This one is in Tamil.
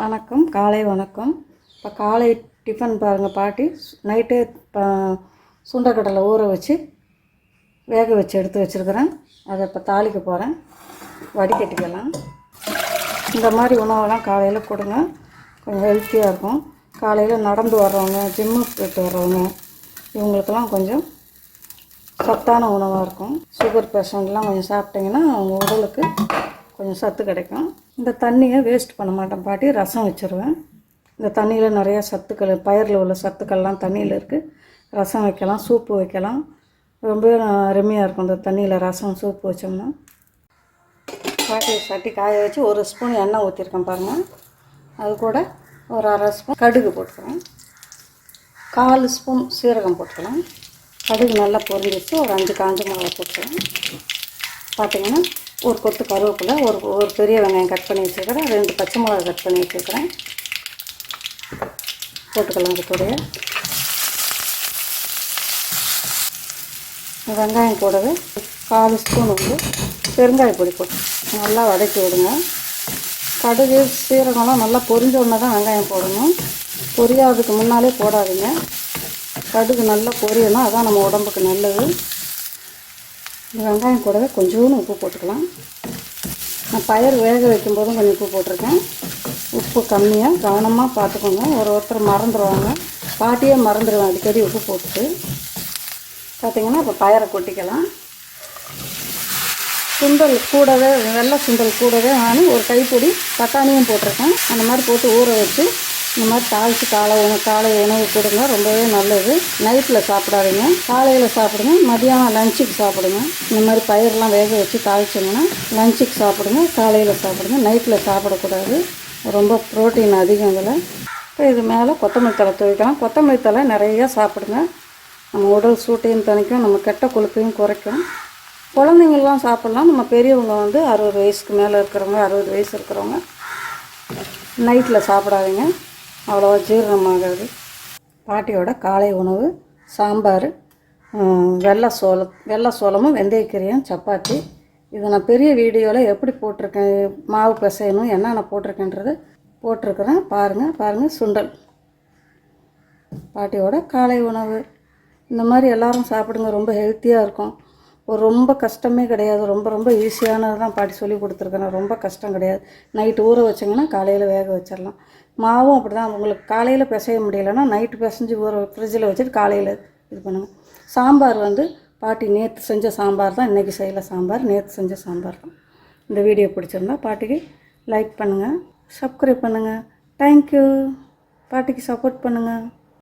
வணக்கம் காலை வணக்கம். இப்போ காலை டிஃபன் பாருங்கள் பாட்டி. நைட்டே சுண்டக்கடலை ஊற வச்சு வேக வச்சு எடுத்து வச்சுருக்கிறேன். அதை இப்போ தாளிக்க போகிறேன் வடிகட்டிக்கலாம். இந்த மாதிரி உணவெல்லாம் காலையில் கொடுங்க. கொஞ்சம் ஹெல்த்தியாக இருக்கும். காலையில் நடந்து வர்றவங்க ஜிம்மு போயிட்டு வர்றவங்க இவங்களுக்கெல்லாம் கொஞ்சம் சத்தான உணவாக இருக்கும். சுகர் பேஷண்ட்லாம் கொஞ்சம் சாப்பிட்டிங்கன்னா அவங்க உடலுக்கு கொஞ்சம் சத்து கிடைக்கும். இந்த தண்ணியை வேஸ்ட் பண்ண மாட்டேன். பாட்டி ரசம் வச்சுருவேன். இந்த தண்ணியில் நிறையா சத்துக்கள் பயிரில் உள்ள சத்துக்கள்லாம் தண்ணியில் இருக்குது ரசம் வைக்கலாம் சூப்பு வைக்கலாம். ரொம்ப அருமையாக இருக்கும் இந்த தண்ணியில் ரசம் சூப்பு வச்சோம்னா. பாட்டி சட்டி காய வச்சு ஒரு ஸ்பூன் எண்ணெய் ஊற்றிருக்கேன் பாருங்கள் அது கூட ஒரு அரை ஸ்பூன் கடுகு போட்டுக்கிறேன் கால் ஸ்பூன் சீரகம் போட்டுக்கலாம். கடுகு நல்லா பொரிஞ்சிச்சு ஒரு அஞ்சு காஞ்ச மிளகா போட்டுக்கலாம். பார்த்தீங்கன்னா ஒரு கொத்து கருவேப்பிலை ஒரு ஒரு பெரிய வெங்காயம் கட் பண்ணி வச்சுருக்கிறேன். ரெண்டு பச்சை மிளகா கட் பண்ணி வச்சுருக்கிறேன். போட்டுக்கலாம் இது வெங்காயம் கூடவே கால் ஸ்பூன் வந்து பெருங்காய பொடி போட்டு நல்லா வதக்கி விடுங்க. கடுகு சீரகம்லாம் நல்லா பொரிஞ்ச உடனே தான் வெங்காயம் போடணும். பொரியாததுக்கு முன்னாலே போடாதீங்க. கடுகு நல்லா பொரியணும். அதான் நம்ம உடம்புக்கு நல்லது. வெங்காயம் கூடவே கொஞ்சோன்னு உப்பு போட்டுக்கலாம். நான் பயிர் வேக வைக்கும்போதும் கொஞ்சம் உப்பு போட்டிருக்கேன். உப்பு கம்மியாக கவனமாக பார்த்துக்கோங்க. ஒரு ஒருத்தர் மறந்துடுவாங்க பாட்டியே மறந்துடுவேன் அடிக்கடி உப்பு போட்டுட்டு. பார்த்தீங்கன்னா இப்போ பயரை கொட்டிக்கலாம். சுண்டல் கூடவே வெள்ளை சுண்டல் கூடவே நான் ஒரு கைப்பொடி பட்டாணியும் போட்டிருக்கேன். அந்த மாதிரி போட்டு ஊற வச்சு இந்த மாதிரி தாளித்து காலை உணவு காலை உணவு கொடுங்க ரொம்பவே நல்லது. நைட்டில் சாப்பிடாதீங்க. காலையில் சாப்பிடுங்க. மதியானம் லஞ்சுக்கு சாப்பிடுங்க. இந்த மாதிரி பயிரெலாம் வேக வச்சு தாளிச்சிங்கன்னா லஞ்சுக்கு சாப்பிடுங்க. காலையில் சாப்பிடுங்க. நைட்டில் சாப்பிடக்கூடாது. ரொம்ப ப்ரோட்டீன் அதிகம் இதில். இப்போ இது மேலே கொத்தமல்லி தழை துவைக்கலாம் கொத்தமல்லி தழை நிறையா சாப்பிடுங்க. நம்ம உடல் சூட்டையும் தணிக்கும். நம்ம கெட்ட கொழுப்பையும் குறைக்கும். குழந்தைங்கள்லாம் சாப்பிட்லாம். நம்ம பெரியவங்க வந்து அறுபது வயசுக்கு மேலே இருக்கிறவங்க அறுபது வயசு இருக்கிறவங்க நைட்டில் சாப்பிடாதீங்க. அவ்வளோவா ஜீரணமாகாது. பாட்டியோட காலை உணவு சாம்பார் வெள்ளை சோளம் வெள்ளை சோளமும் வெந்தயக்கீரையும் சப்பாத்தி. இது நான் பெரிய வீடியோவில் எப்படி போட்டிருக்கேன் மாவு பிசையணும் என்னென்ன போட்டிருக்கேன்றது போட்டிருக்கிறேன். பாருங்கள் பாருங்கள் சுண்டல். பாட்டியோட காலை உணவு. இந்த மாதிரி எல்லோரும் சாப்பிடுங்க ரொம்ப ஹெல்த்தியாக இருக்கும். ஒரு ரொம்ப கஷ்டமே கிடையாது. ரொம்ப ரொம்ப ஈஸியானது தான் பாட்டி சொல்லி கொடுத்துருக்கேன். ரொம்ப கஷ்டம் கிடையாது. நைட்டு ஊற வச்சிங்கன்னா காலையில் வேக வச்சிடலாம் மாவும் அப்படி தான் உங்களுக்கு காலையில் பிசைய முடியலைன்னா நைட்டு பிசைஞ்சு ஊற ஃப்ரிட்ஜில் வச்சுட்டு காலையில் இது பண்ணுங்கள் சாம்பார் வந்து பாட்டி நேற்று செஞ்ச சாம்பார் தான். இன்றைக்கி செய்யல சாம்பார். நேற்று செஞ்ச சாம்பார் தான். இந்த வீடியோ பிடிச்சிருந்தா பாட்டிக்கு லைக் பண்ணுங்கள் சப்ஸ்கிரைப் பண்ணுங்கள் தேங்க்யூ பாட்டிக்கு சப்போர்ட் பண்ணுங்கள்